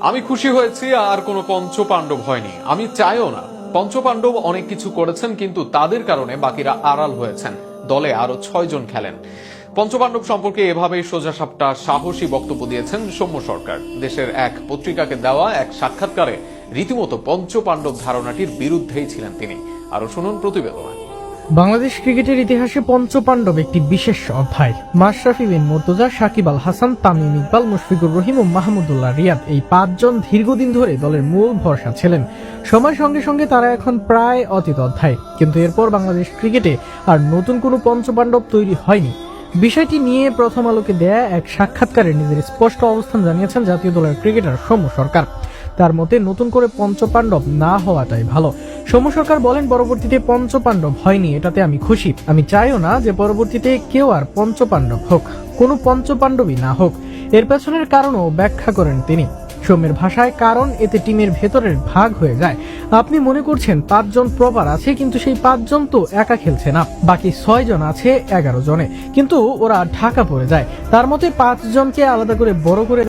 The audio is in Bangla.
আমি খুশি হয়েছি, আর কোনো পঞ্চ পাণ্ডব হয়নি। আমি চাইও না। পঞ্চ পাণ্ডব অনেক কিছু করেছেন, কিন্তু তাদের কারণে বাকিরা আড়াল হয়েছেন। দলে আরও ছয় জন খেলেন। পঞ্চপাণ্ডব সম্পর্কে এভাবেই সোজা সাপটা সাহসী বক্তব্য দিয়েছেন সৌম্য সরকার। দেশের এক পত্রিকাকে দেওয়া এক সাক্ষাৎকারে রীতিমতো পঞ্চপাণ্ডব ধারণাটির বিরুদ্ধেই ছিলেন তিনি। আরও শুনুন প্রতিবেদনে। বাংলাদেশ ক্রিকেটের ইতিহাসে পঞ্চপাণ্ডব একটি বিশেষ অধ্যায়। মাশরাফি বিন মুর্তজা, সাকিব আল হাসান, তামিম ইকবাল, মুশফিকুর রহিম ও মাহমুদুল্লাহ রিয়াদ এই পাঁচজন দীর্ঘদিন ধরে দলের মূল ভরসা ছিলেন। সময়ের সঙ্গে সঙ্গে তারা এখন প্রায় অতীত অধ্যায়। কিন্তু এরপর বাংলাদেশ ক্রিকেটে আর নতুন কোনো পঞ্চপাণ্ডব তৈরি হয়নি। বিষয়টি নিয়ে প্রথম আলোকে দেয়া এক সাক্ষাৎকারে নিজের স্পষ্ট অবস্থান জানিয়েছেন জাতীয় দলের ক্রিকেটার সৌম্য সরকার। তার মতে নতুন করে পঞ্চপাণ্ডব না হওয়াটাই ভালো। সৌম্য সরকার বলেন, পরবর্তীতে পঞ্চপাণ্ডব হয়নি, এটাতে আমি খুশি। আমি চাইও না যে পরবর্তীতে কেউ আর পঞ্চপাণ্ডব হোক, কোনো পঞ্চপাণ্ডবই না হোক। এর পেছনের কারণও ব্যাখ্যা করেন তিনি। সৌম্যের ভাষায় কারণ এতে টিমের ভেতরের ভাগ হয়ে যায়। আপনি মনে করছেন পাঁচজন প্রপার আছে, কিন্তু সেই পাঁচজন তো একা খেলছে না। বাকি ছয় জন আছে এগারো জনে। কিন্তু ওরা ঢাকা পড়ে যায়। তার মতে পাঁচজনকে আলাদা করে বড় করে